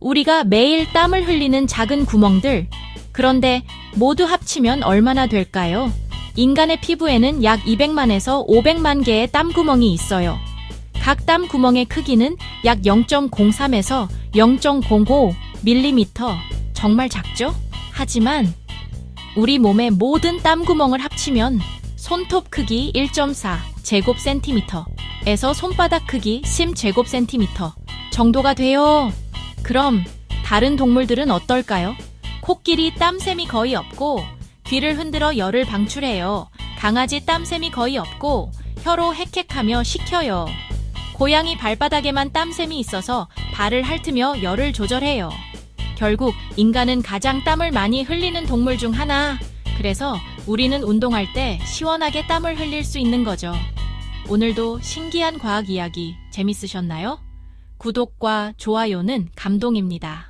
우리가 매일 땀을 흘리는 작은 구멍들. 그런데 모두 합치면 얼마나 될까요? 인간의 피부에는 약 200만에서 500만 개의 땀구멍이 있어요. 각 땀 구멍의 크기는 약 0.03에서 0.05 밀리미터. 정말 작죠? 하지만 우리 몸의 모든 땀구멍을 합치면 손톱 크기 1.4 제곱 센티미터에서 손바닥 크기 10 제곱 센티미터 정도가 돼요. 그럼 다른 동물들은 어떨까요? 코끼리 땀샘이 거의 없고 귀를 흔들어 열을 방출해요. 강아지 땀샘이 거의 없고 혀로 헥헥하며 식혀요. 고양이 발바닥에만 땀샘이 있어서 발을 핥으며 열을 조절해요. 결국 인간은 가장 땀을 많이 흘리는 동물 중 하나. 그래서 우리는 운동할 때 시원하게 땀을 흘릴 수 있는 거죠. 오늘도 신기한 과학 이야기 재밌으셨나요? 구독과 좋아요는 감동입니다.